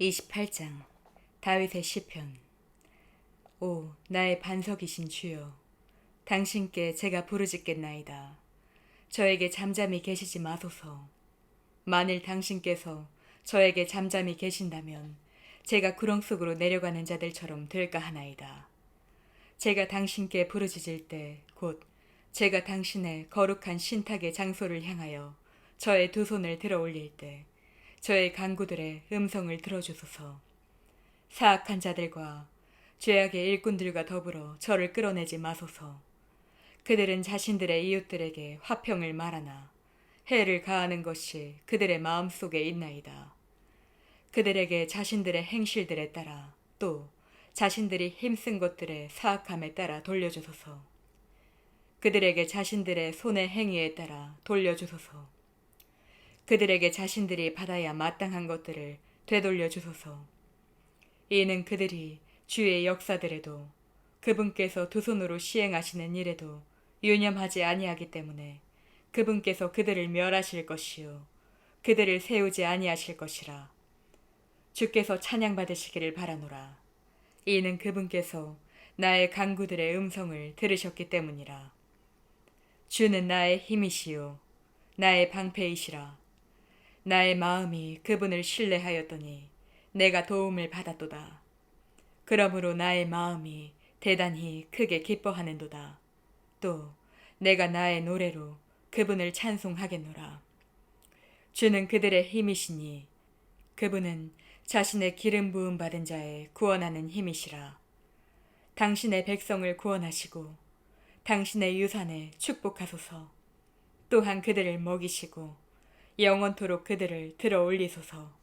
28장 다윗의 시편. 오 나의 반석이신 주여 당신께 제가 부르짖겠나이다. 저에게 잠잠히 계시지 마소서. 만일 당신께서 저에게 잠잠히 계신다면 제가 구렁 속으로 내려가는 자들처럼 될까 하나이다. 제가 당신께 부르짖을 때 곧 제가 당신의 거룩한 신탁의 장소를 향하여 저의 두 손을 들어 올릴 때 저의 간구들의 음성을 들어주소서. 사악한 자들과 죄악의 일꾼들과 더불어 저를 끌어내지 마소서. 그들은 자신들의 이웃들에게 화평을 말하나 해를 가하는 것이 그들의 마음속에 있나이다. 그들에게 자신들의 행실들에 따라 또 자신들이 힘쓴 것들의 사악함에 따라 돌려주소서. 그들에게 자신들의 손의 행위에 따라 돌려주소서. 그들에게 자신들이 받아야 마땅한 것들을 되돌려 주소서. 이는 그들이 주의 역사들에도 그분께서 두 손으로 시행하시는 일에도 유념하지 아니하기 때문에 그분께서 그들을 멸하실 것이요 그들을 세우지 아니하실 것이라. 주께서 찬양 받으시기를 바라노라. 이는 그분께서 나의 간구들의 음성을 들으셨기 때문이라. 주는 나의 힘이시요 나의 방패이시라. 나의 마음이 그분을 신뢰하였더니 내가 도움을 받았도다. 그러므로 나의 마음이 대단히 크게 기뻐하는도다. 또 내가 나의 노래로 그분을 찬송하겠노라. 주는 그들의 힘이시니 그분은 자신의 기름 부음 받은 자의 구원하는 힘이시라. 당신의 백성을 구원하시고 당신의 유산에 축복하소서. 또한 그들을 먹이시고 영원토록 그들을 들어 올리소서.